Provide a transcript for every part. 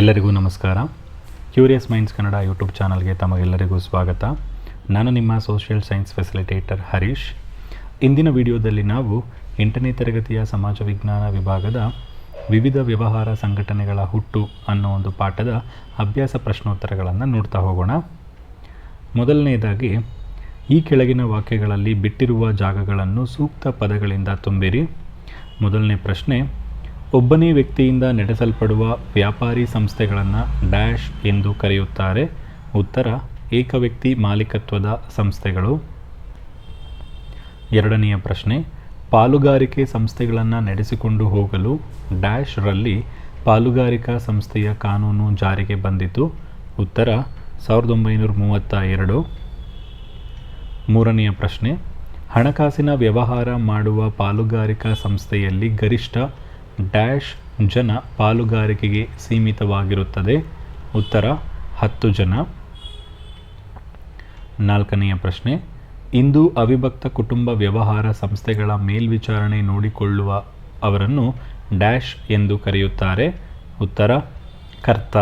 ಎಲ್ಲರಿಗೂ ನಮಸ್ಕಾರ. Curious minds Kannada YouTube ಚಾನಲ್ಗೆ ತಮಗೆಲ್ಲರಿಗೂ ಸ್ವಾಗತ. ನಾನು ನಿಮ್ಮ ಸೋಷಿಯಲ್ ಸೈನ್ಸ್ ಫೆಸಿಲಿಟೇಟರ್ ಹರೀಶ್. ಇಂದಿನ ವಿಡಿಯೋದಲ್ಲಿ ನಾವು ಎಂಟನೇ ತರಗತಿಯ ಸಮಾಜ ವಿಜ್ಞಾನ ವಿಭಾಗದ ವಿವಿಧ ವ್ಯವಹಾರ ಸಂಘಟನೆಗಳ ಹುಟ್ಟು ಅನ್ನೋ ಒಂದು ಪಾಠದ ಅಭ್ಯಾಸ ಪ್ರಶ್ನೋತ್ತರಗಳನ್ನು ನೋಡ್ತಾ ಹೋಗೋಣ. ಮೊದಲನೆಯದಾಗಿ ಈ ಕೆಳಗಿನ ವಾಕ್ಯಗಳಲ್ಲಿ ಬಿಟ್ಟಿರುವ ಜಾಗಗಳನ್ನು ಸೂಕ್ತ ಪದಗಳಿಂದ ತುಂಬಿರಿ. ಮೊದಲನೇ ಪ್ರಶ್ನೆ ಒಬ್ಬನೇ ವ್ಯಕ್ತಿಯಿಂದ ನಡೆಸಲ್ಪಡುವ ವ್ಯಾಪಾರಿ ಸಂಸ್ಥೆಗಳನ್ನು ಡ್ಯಾಶ್ ಎಂದು ಕರೆಯುತ್ತಾರೆ. ಉತ್ತರ ಏಕವ್ಯಕ್ತಿ ಮಾಲೀಕತ್ವದ ಸಂಸ್ಥೆಗಳು. ಎರಡನೆಯ ಪ್ರಶ್ನೆ, ಪಾಲುಗಾರಿಕೆ ಸಂಸ್ಥೆಗಳನ್ನು ನಡೆಸಿಕೊಂಡು ಹೋಗಲು ಡ್ಯಾಶ್ ರಲ್ಲಿ ಪಾಲುಗಾರಿಕಾ ಸಂಸ್ಥೆಯ ಕಾನೂನು ಜಾರಿಗೆ ಬಂದಿತು. ಉತ್ತರ, ಸಾವಿರದ ಒಂಬೈನೂರ ಮೂವತ್ತ ಎರಡು. ಮೂರನೆಯ ಪ್ರಶ್ನೆ, ಹಣಕಾಸಿನ ವ್ಯವಹಾರ ಮಾಡುವ ಪಾಲುಗಾರಿಕಾ ಸಂಸ್ಥೆಯಲ್ಲಿ ಗರಿಷ್ಠ ಡ್ಯಾಶ್ ಜನ ಪಾಲುಗಾರಿಕೆಗೆ ಸೀಮಿತವಾಗಿರುತ್ತದೆ. ಉತ್ತರ, ಹತ್ತು ಜನ. ನಾಲ್ಕನೆಯ ಪ್ರಶ್ನೆ, ಇಂದು ಅವಿಭಕ್ತ ಕುಟುಂಬ ವ್ಯವಹಾರ ಸಂಸ್ಥೆಗಳ ಮೇಲ್ವಿಚಾರಣೆ ನೋಡಿಕೊಳ್ಳುವ ಅವರನ್ನು ಡ್ಯಾಶ್ ಎಂದು ಕರೆಯುತ್ತಾರೆ. ಉತ್ತರ, ಕರ್ತ.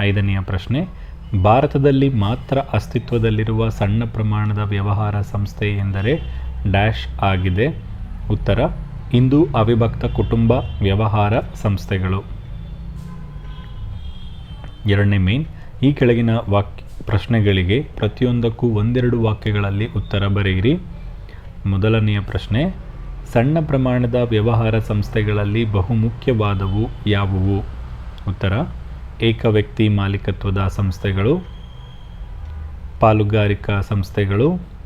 ಐದನೆಯ ಪ್ರಶ್ನೆ, ಭಾರತದಲ್ಲಿ ಮಾತ್ರ ಅಸ್ತಿತ್ವದಲ್ಲಿರುವ ಸಣ್ಣ ಪ್ರಮಾಣದ ವ್ಯವಹಾರ ಸಂಸ್ಥೆ ಎಂದರೆ ಡ್ಯಾಶ್ ಆಗಿದೆ. ಉತ್ತರ ಇಂದು ಅವಿಭಕ್ತ ಕುಟುಂಬ ವ್ಯವಹಾರ ಸಂಸ್ಥೆಗಳು. ಎರಡನೇ ಮೇನ್ ಈ ಕೆಳಗಿನ ವಾಕ್ಯ ಪ್ರಶ್ನೆಗಳಿಗೆ ಪ್ರತಿಯೊಂದಕ್ಕೂ ಒಂದೆರಡು ವಾಕ್ಯಗಳಲ್ಲಿ ಉತ್ತರ ಬರೆಯಿರಿ. ಮೊದಲನೆಯ ಪ್ರಶ್ನೆ, ಸಣ್ಣ ಪ್ರಮಾಣದ ವ್ಯವಹಾರ ಸಂಸ್ಥೆಗಳಲ್ಲಿ ಬಹುಮುಖ್ಯವಾದವು ಯಾವುವು? ಉತ್ತರ ಏಕವ್ಯಕ್ತಿ ಮಾಲೀಕತ್ವದ ಸಂಸ್ಥೆಗಳು. ಪಾಲುಗಾರಿಕಾ ಸಂಸ್ಥೆಗಳು.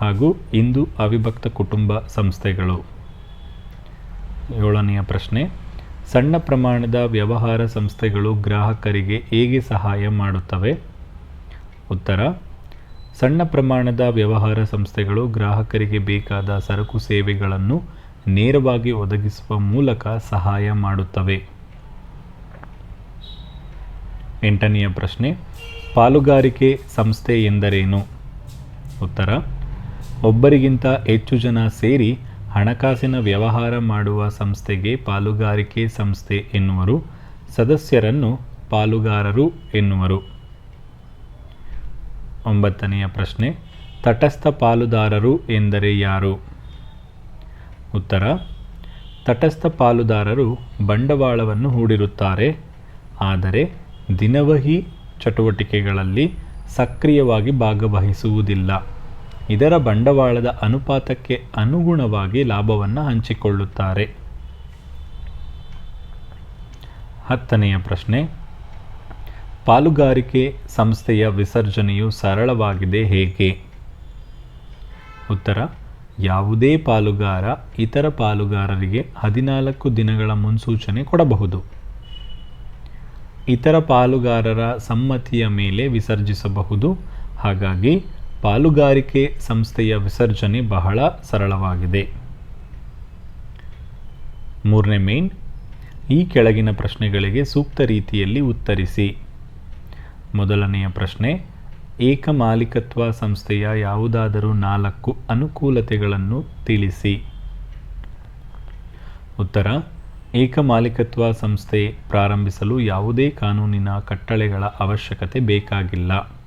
ಹಾಗೂ ಹಿಂದೂ ಅವಿಭಕ್ತ ಕುಟುಂಬ ಸಂಸ್ಥೆಗಳು. ಏಳನೆಯ ಪ್ರಶ್ನೆ, ಸಣ್ಣ ಪ್ರಮಾಣದ ವ್ಯವಹಾರ ಸಂಸ್ಥೆಗಳು ಗ್ರಾಹಕರಿಗೆ ಹೇಗೆ ಸಹಾಯ ಮಾಡುತ್ತವೆ? ಉತ್ತರ, ಸಣ್ಣ ಪ್ರಮಾಣದ ವ್ಯವಹಾರ ಸಂಸ್ಥೆಗಳು ಗ್ರಾಹಕರಿಗೆ ಬೇಕಾದ ಸರಕು ಸೇವೆಗಳನ್ನು ನೇರವಾಗಿ ಒದಗಿಸುವ ಮೂಲಕ ಸಹಾಯ ಮಾಡುತ್ತವೆ. ಎಂಟನೆಯ ಪ್ರಶ್ನೆ, ಪಾಲುಗಾರಿಕೆ ಸಂಸ್ಥೆ ಎಂದರೇನು? ಉತ್ತರ ಒಬ್ಬರಿಗಿಂತ ಹೆಚ್ಚು ಜನ ಸೇರಿ ಹಣಕಾಸಿನ ವ್ಯವಹಾರ ಮಾಡುವ ಸಂಸ್ಥೆಗೆ ಪಾಲುಗಾರಿಕೆ ಸಂಸ್ಥೆ ಎನ್ನುವರು, ಸದಸ್ಯರನ್ನು ಪಾಲುಗಾರರು ಎನ್ನುವರು. ಒಂಬತ್ತನೆಯ ಪ್ರಶ್ನೆ, ತಟಸ್ಥ ಪಾಲುದಾರರು ಎಂದರೆ ಯಾರು? ಉತ್ತರ, ತಟಸ್ಥ ಪಾಲುದಾರರು ಬಂಡವಾಳವನ್ನು ಹೂಡಿರುತ್ತಾರೆ, ಆದರೆ ದಿನವಹಿ ಚಟುವಟಿಕೆಗಳಲ್ಲಿ ಸಕ್ರಿಯವಾಗಿ ಭಾಗವಹಿಸುವುದಿಲ್ಲ. ಇದರ ಬಂಡವಾಳದ ಅನುಪಾತಕ್ಕೆ ಅನುಗುಣವಾಗಿ ಲಾಭವನ್ನು ಹಂಚಿಕೊಳ್ಳುತ್ತಾರೆ. ಹತ್ತನೆಯ ಪ್ರಶ್ನೆ. ಪಾಲುಗಾರಿಕೆ ಸಂಸ್ಥೆಯ ವಿಸರ್ಜನೆಯು ಸರಳವಾಗಿದೆ ಹೇಗೆ? ಉತ್ತರ. ಯಾವುದೇ ಪಾಲುಗಾರ ಇತರ ಪಾಲುಗಾರರಿಗೆ ಹದಿನಾಲ್ಕು ದಿನಗಳ ಮುನ್ಸೂಚನೆ ಕೊಡಬಹುದು. ಇತರ ಪಾಲುಗಾರರ ಸಮ್ಮತಿಯ ಮೇಲೆ ವಿಸರ್ಜಿಸಬಹುದು. ಹಾಗಾಗಿ ಪಾಲುಗಾರಿಕೆ ಸಂಸ್ಥೆಯ ವಿಸರ್ಜನೆ ಬಹಳ ಸರಳವಾಗಿದೆ. ಮೂರನೇ ಮೇನ್, ಈ ಕೆಳಗಿನ ಪ್ರಶ್ನೆಗಳಿಗೆ ಸೂಕ್ತ ರೀತಿಯಲ್ಲಿ ಉತ್ತರಿಸಿ. ಮೊದಲನೆಯ ಪ್ರಶ್ನೆ, ಏಕಮಾಲಿಕತ್ವ ಸಂಸ್ಥೆಯ ಯಾವುದಾದರೂ ನಾಲ್ಕು ಅನುಕೂಲತೆಗಳನ್ನು ತಿಳಿಸಿ. ಉತ್ತರ, ಏಕಮಾಲಿಕತ್ವ ಸಂಸ್ಥೆ ಪ್ರಾರಂಭಿಸಲು ಯಾವುದೇ ಕಾನೂನಿನ ಕಟ್ಟಳೆಗಳ ಅವಶ್ಯಕತೆ ಬೇಕಾಗಿಲ್ಲ.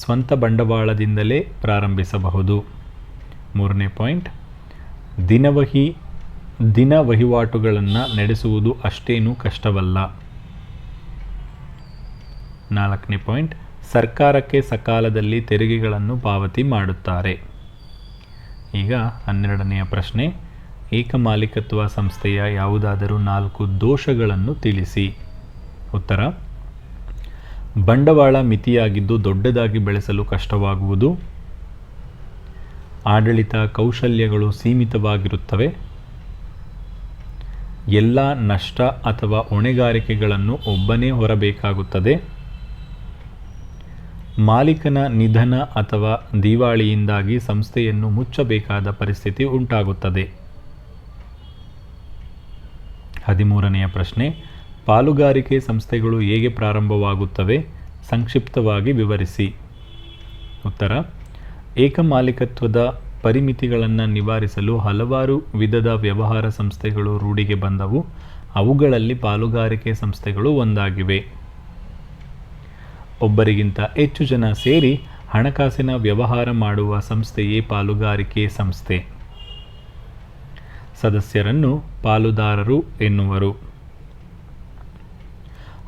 ಸ್ವಂತ ಬಂಡವಾಳದಿಂದಲೇ ಪ್ರಾರಂಭಿಸಬಹುದು. ಮೂರನೇ ಪಾಯಿಂಟ್. ದಿನವಹಿ, ದಿನ ವಹಿವಾಟುಗಳನ್ನು ನಡೆಸುವುದು ಅಷ್ಟೇನೂ ಕಷ್ಟವಲ್ಲ. ನಾಲ್ಕನೇ ಪಾಯಿಂಟ್. ಸರ್ಕಾರಕ್ಕೆ ಸಕಾಲದಲ್ಲಿ ತೆರಿಗೆಗಳನ್ನು ಪಾವತಿ ಮಾಡುತ್ತಾರೆ. ಈಗ ಹನ್ನೆರಡನೆಯ ಪ್ರಶ್ನೆ. ಏಕಮಾಲಿಕತ್ವ ಸಂಸ್ಥೆಯ ಯಾವುದಾದರೂ ನಾಲ್ಕು ದೋಷಗಳನ್ನು ತಿಳಿಸಿ. ಉತ್ತರ. ಬಂಡವಾಳ ಮಿತಿಯಾಗಿದ್ದು ದೊಡ್ಡದಾಗಿ ಬೆಳೆಸಲು ಕಷ್ಟವಾಗುವುದು. ಆಡಳಿತ ಕೌಶಲ್ಯಗಳು ಸೀಮಿತವಾಗಿರುತ್ತವೆ. ಎಲ್ಲ ನಷ್ಟ ಅಥವಾ ಹೊಣೆಗಾರಿಕೆಗಳನ್ನು ಒಬ್ಬನೇ ಹೊರಬೇಕಾಗುತ್ತದೆ. ಮಾಲೀಕನ ನಿಧನ ಅಥವಾ ದಿವಾಳಿಯಿಂದಾಗಿ ಸಂಸ್ಥೆಯನ್ನು ಮುಚ್ಚಬೇಕಾದ ಪರಿಸ್ಥಿತಿ ಉಂಟಾಗುತ್ತದೆ. ಹದಿಮೂರನೆಯ ಪ್ರಶ್ನೆ ಪಾಲುಗಾರಿಕೆ ಸಂಸ್ಥೆಗಳು ಹೇಗೆ ಪ್ರಾರಂಭವಾಗುತ್ತವೆ ಸಂಕ್ಷಿಪ್ತವಾಗಿ ವಿವರಿಸಿ. ಉತ್ತರ, ಏಕಮಾಲಿಕತ್ವದ ಪರಿಮಿತಿಗಳನ್ನು ನಿವಾರಿಸಲು ಹಲವಾರು ವಿಧದ ವ್ಯವಹಾರ ಸಂಸ್ಥೆಗಳು ರೂಢಿಗೆ ಬಂದವು. ಅವುಗಳಲ್ಲಿ ಪಾಲುಗಾರಿಕೆ ಸಂಸ್ಥೆಗಳು ಒಂದಾಗಿವೆ. ಒಬ್ಬರಿಗಿಂತ ಹೆಚ್ಚು ಜನ ಸೇರಿ ಹಣಕಾಸಿನ ವ್ಯವಹಾರ ಮಾಡುವ ಸಂಸ್ಥೆಯೇ ಪಾಲುಗಾರಿಕೆ ಸಂಸ್ಥೆ. ಸದಸ್ಯರನ್ನು ಪಾಲುದಾರರು ಎನ್ನುವರು.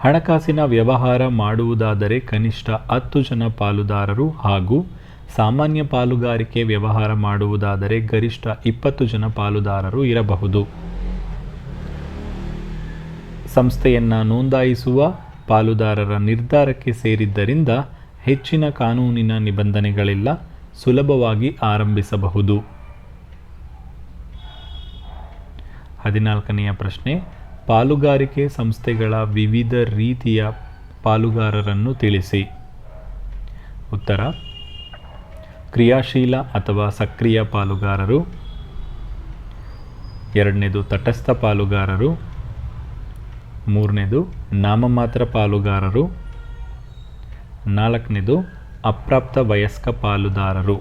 ಹಣಕಾಸಿನ ವ್ಯವಹಾರ ಮಾಡುವುದಾದರೆ ಕನಿಷ್ಠ ಹತ್ತು ಜನ ಪಾಲುದಾರರು ಹಾಗೂ ಸಾಮಾನ್ಯ ಪಾಲುಗಾರಿಕೆ ವ್ಯವಹಾರ ಮಾಡುವುದಾದರೆ ಗರಿಷ್ಠ ಇಪ್ಪತ್ತು ಜನ ಪಾಲುದಾರರು ಇರಬಹುದು. ಸಂಸ್ಥೆಯನ್ನು ನೋಂದಾಯಿಸುವ ಪಾಲುದಾರರ ನಿರ್ಧಾರಕ್ಕೆ ಸೇರಿದ್ದರಿಂದ ಹೆಚ್ಚಿನ ಕಾನೂನಿನ ನಿಬಂಧನೆಗಳಿಲ್ಲ, ಸುಲಭವಾಗಿ ಆರಂಭಿಸಬಹುದು. ಹದಿನಾಲ್ಕನೆಯ ಪ್ರಶ್ನೆ ಪಾಲುಗಾರಿಕೆ ಸಂಸ್ಥೆಗಳ ವಿವಿಧ ರೀತಿಯ ಪಾಲುಗಾರರನ್ನು ತಿಳಿಸಿ. ಉತ್ತರ, ಕ್ರಿಯಾಶೀಲ ಅಥವಾ ಸಕ್ರಿಯ ಪಾಲುಗಾರರು. ಎರಡನೇದು, ತಟಸ್ಥ ಪಾಲುಗಾರರು. ಮೂರನೇದು, ನಾಮಮಾತ್ರ ಪಾಲುಗಾರರು. ನಾಲ್ಕನೇದು, ಅಪ್ರಾಪ್ತ ವಯಸ್ಕ ಪಾಲುದಾರರು.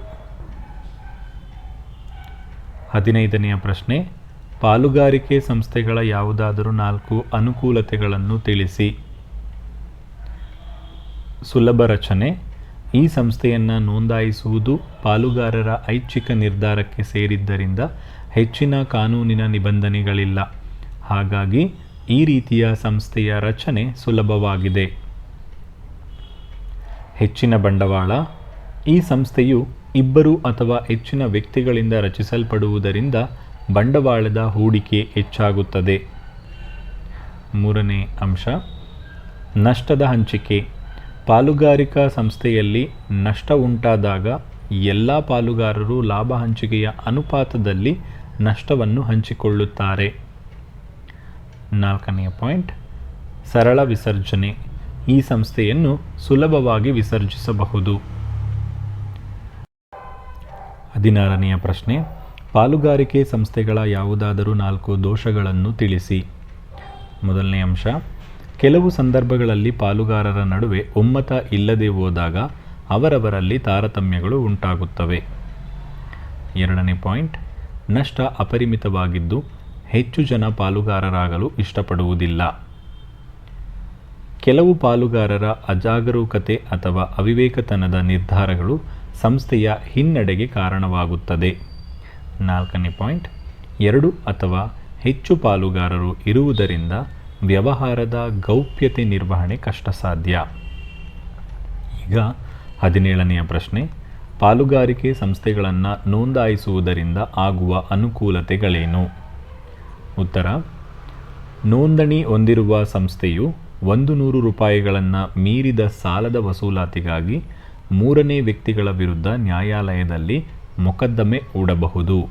ಹದಿನೈದನೆಯ ಪ್ರಶ್ನೆ ಪಾಲುಗಾರಿಕೆ ಸಂಸ್ಥೆಗಳ ಯಾವುದಾದರೂ ನಾಲ್ಕು ಅನುಕೂಲತೆಗಳನ್ನು ತಿಳಿಸಿ. ಸುಲಭ ರಚನೆ. ಈ ಸಂಸ್ಥೆಯನ್ನು ನೋಂದಾಯಿಸುವುದು ಪಾಲುಗಾರರ ಐಚ್ಛಿಕ ನಿರ್ಧಾರಕ್ಕೆ ಸೇರಿದ್ದರಿಂದ ಹೆಚ್ಚಿನ ಕಾನೂನಿನ ನಿಬಂಧನೆಗಳಿಲ್ಲ. ಹಾಗಾಗಿ ಈ ರೀತಿಯ ಸಂಸ್ಥೆಯ ರಚನೆ ಸುಲಭವಾಗಿದೆ. ಹೆಚ್ಚಿನ ಬಂಡವಾಳ. ಈ ಸಂಸ್ಥೆಯು ಇಬ್ಬರು ಅಥವಾ ಹೆಚ್ಚಿನ ವ್ಯಕ್ತಿಗಳಿಂದ ರಚಿಸಲ್ಪಡುವುದರಿಂದ ಬಂಡವಾಳದ ಹೂಡಿಕೆ ಹೆಚ್ಚಾಗುತ್ತದೆ. ಮೂರನೇ ಅಂಶ, ನಷ್ಟದ ಹಂಚಿಕೆ. ಪಾಲುಗಾರಿಕಾ ಸಂಸ್ಥೆಯಲ್ಲಿ ನಷ್ಟ ಉಂಟಾದಾಗ ಎಲ್ಲ ಪಾಲುಗಾರರು ಲಾಭ ಹಂಚಿಕೆಯ ಅನುಪಾತದಲ್ಲಿ ನಷ್ಟವನ್ನು ಹಂಚಿಕೊಳ್ಳುತ್ತಾರೆ. ನಾಲ್ಕನೆಯ ಪಾಯಿಂಟ್, ಸರಳ ವಿಸರ್ಜನೆ. ಈ ಸಂಸ್ಥೆಯನ್ನು ಸುಲಭವಾಗಿ ವಿಸರ್ಜಿಸಬಹುದು. ಹದಿನಾರನೆಯ ಪ್ರಶ್ನೆ ಪಾಲುಗಾರಿಕೆ ಸಂಸ್ಥೆಗಳ ಯಾವುದಾದರೂ ನಾಲ್ಕು ದೋಷಗಳನ್ನು ತಿಳಿಸಿ. ಮೊದಲನೇ ಅಂಶ, ಕೆಲವು ಸಂದರ್ಭಗಳಲ್ಲಿ ಪಾಲುಗಾರರ ನಡುವೆ ಒಮ್ಮತ ಇಲ್ಲದೆ ಹೋದಾಗ ಅವರವರಲ್ಲಿ ತಾರತಮ್ಯಗಳು ಉಂಟಾಗುತ್ತವೆ. ಎರಡನೇ ಪಾಯಿಂಟ್, ನಷ್ಟ ಅಪರಿಮಿತವಾಗಿದ್ದು ಹೆಚ್ಚು ಜನ ಪಾಲುಗಾರರಾಗಲು ಇಷ್ಟಪಡುವುದಿಲ್ಲ. ಕೆಲವು ಪಾಲುಗಾರರ ಅಜಾಗರೂಕತೆ ಅಥವಾ ಅವಿವೇಕತನದ ನಿರ್ಧಾರಗಳು ಸಂಸ್ಥೆಯ ಹಿನ್ನಡೆಗೆ ಕಾರಣವಾಗುತ್ತದೆ. ನಾಲ್ಕನೇ ಪಾಯಿಂಟ್. ಎರಡು ಅಥವಾ ಹೆಚ್ಚು ಪಾಲುಗಾರರು ಇರುವುದರಿಂದ ವ್ಯವಹಾರದ ಗೌಪ್ಯತೆ ನಿರ್ವಹಣೆ ಕಷ್ಟ ಸಾಧ್ಯ ಈಗ ಹದಿನೇಳನೆಯ ಪ್ರಶ್ನೆ. ಪಾಲುಗಾರಿಕೆ ಸಂಸ್ಥೆಗಳನ್ನು ನೋಂದಾಯಿಸುವುದರಿಂದ ಆಗುವ ಅನುಕೂಲತೆಗಳೇನು? ಉತ್ತರ. ನೋಂದಣಿ ಹೊಂದಿರುವ ಸಂಸ್ಥೆಯು ಒಂದು ನೂರು ರೂಪಾಯಿಗಳನ್ನು ಮೀರಿದ ಸಾಲದ ವಸೂಲಾತಿಗಾಗಿ ಮೂರನೇ ವ್ಯಕ್ತಿಗಳ ವಿರುದ್ಧ ನ್ಯಾಯಾಲಯದಲ್ಲಿ ಮೊಕದ್ದಮೆ ಹೂಡಬಹುದು.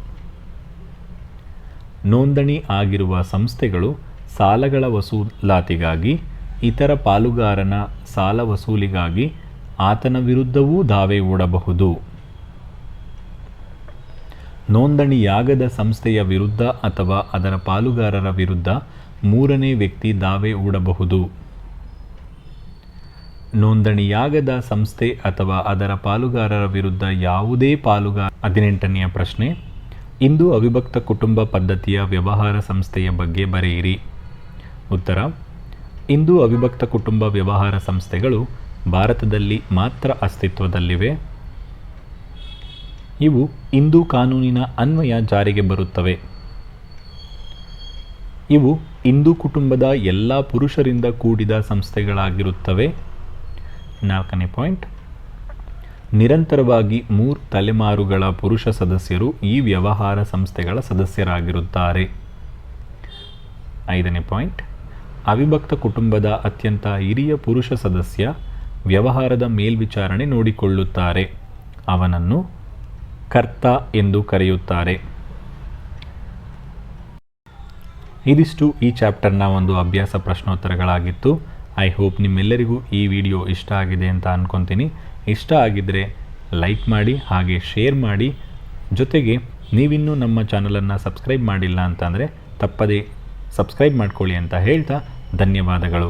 ನೋಂದಣಿ ಆಗಿರುವ ಸಂಸ್ಥೆಗಳು ಸಾಲಗಳ ವಸೂಲಾತಿಗಾಗಿ, ಇತರ ಪಾಲುಗಾರನ ಸಾಲ ವಸೂಲಿಗಾಗಿ ಆತನ ವಿರುದ್ಧವೂ ದಾವೆ ಹೂಡಬಹುದು. ನೋಂದಣಿಯಾಗದ ಸಂಸ್ಥೆಯ ವಿರುದ್ಧ ಅಥವಾ ಅದರ ಪಾಲುಗಾರರ ವಿರುದ್ಧ ಮೂರನೇ ವ್ಯಕ್ತಿ ದಾವೆ ಹೂಡಬಹುದು. ನೋಂದಣಿಯಾಗದ ಸಂಸ್ಥೆ ಅಥವಾ ಅದರ ಪಾಲುಗಾರರ ವಿರುದ್ಧ ಯಾವುದೇ ಪಾಲುಗಾರ ಹದಿನೆಂಟನೆಯ ಪ್ರಶ್ನೆ, ಇಂದು ಅವಿಭಕ್ತ ಕುಟುಂಬ ಪದ್ಧತಿಯ ವ್ಯವಹಾರ ಸಂಸ್ಥೆಯ ಬಗ್ಗೆ ಬರೆಯಿರಿ. ಉತ್ತರ, ಇಂದು ಅವಿಭಕ್ತ ಕುಟುಂಬ ವ್ಯವಹಾರ ಸಂಸ್ಥೆಗಳು ಭಾರತದಲ್ಲಿ ಮಾತ್ರ ಅಸ್ತಿತ್ವದಲ್ಲಿವೆ. ಇವು ಇಂದು ಕಾನೂನಿನ ಅನ್ವಯ ಜಾರಿಗೆ ಬರುತ್ತವೆ. ಇವು ಹಿಂದೂ ಕುಟುಂಬದ ಎಲ್ಲ ಪುರುಷರಿಂದ ಕೂಡಿದ ಸಂಸ್ಥೆಗಳಾಗಿರುತ್ತವೆ. ನಾಲ್ಕನೇ ಪಾಯಿಂಟ್. ನಿರಂತರವಾಗಿ ಮೂರು ತಲೆಮಾರುಗಳ ಪುರುಷ ಸದಸ್ಯರು ಈ ವ್ಯವಹಾರ ಸಂಸ್ಥೆಗಳ ಸದಸ್ಯರಾಗಿರುತ್ತಾರೆ. ಐದನೇ ಪಾಯಿಂಟ್. ಅವಿಭಕ್ತ ಕುಟುಂಬದ ಅತ್ಯಂತ ಹಿರಿಯ ಪುರುಷ ಸದಸ್ಯ ವ್ಯವಹಾರದ ಮೇಲ್ವಿಚಾರಣೆ ನೋಡಿಕೊಳ್ಳುತ್ತಾರೆ. ಅವನನ್ನು ಕರ್ತ ಎಂದು ಕರೆಯುತ್ತಾರೆ. ಇದಿಷ್ಟು ಈ ಚಾಪ್ಟರ್ನ ಒಂದು ಅಭ್ಯಾಸ ಪ್ರಶ್ನೋತ್ತರಗಳಾಗಿತ್ತು. ಐ ಹೋಪ್ ನಿಮ್ಮೆಲ್ಲರಿಗೂ ಈ ವಿಡಿಯೋ ಇಷ್ಟ ಆಗಿದೆ ಅಂತ ಅಂದ್ಕೊತೀನಿ ಇಷ್ಟ ಆಗಿದ್ದರೆ ಲೈಕ್ ಮಾಡಿ, ಹಾಗೆ ಶೇರ್ ಮಾಡಿ. ಜೊತೆಗೆ ನೀವಿನ್ನೂ ನಮ್ಮ ಚಾನಲನ್ನು ಸಬ್ಸ್ಕ್ರೈಬ್ ಮಾಡಿಲ್ಲ ಅಂತಂದರೆ ತಪ್ಪದೇ ಸಬ್ಸ್ಕ್ರೈಬ್ ಮಾಡ್ಕೊಳ್ಳಿ ಅಂತ ಹೇಳ್ತಾ ಧನ್ಯವಾದಗಳು.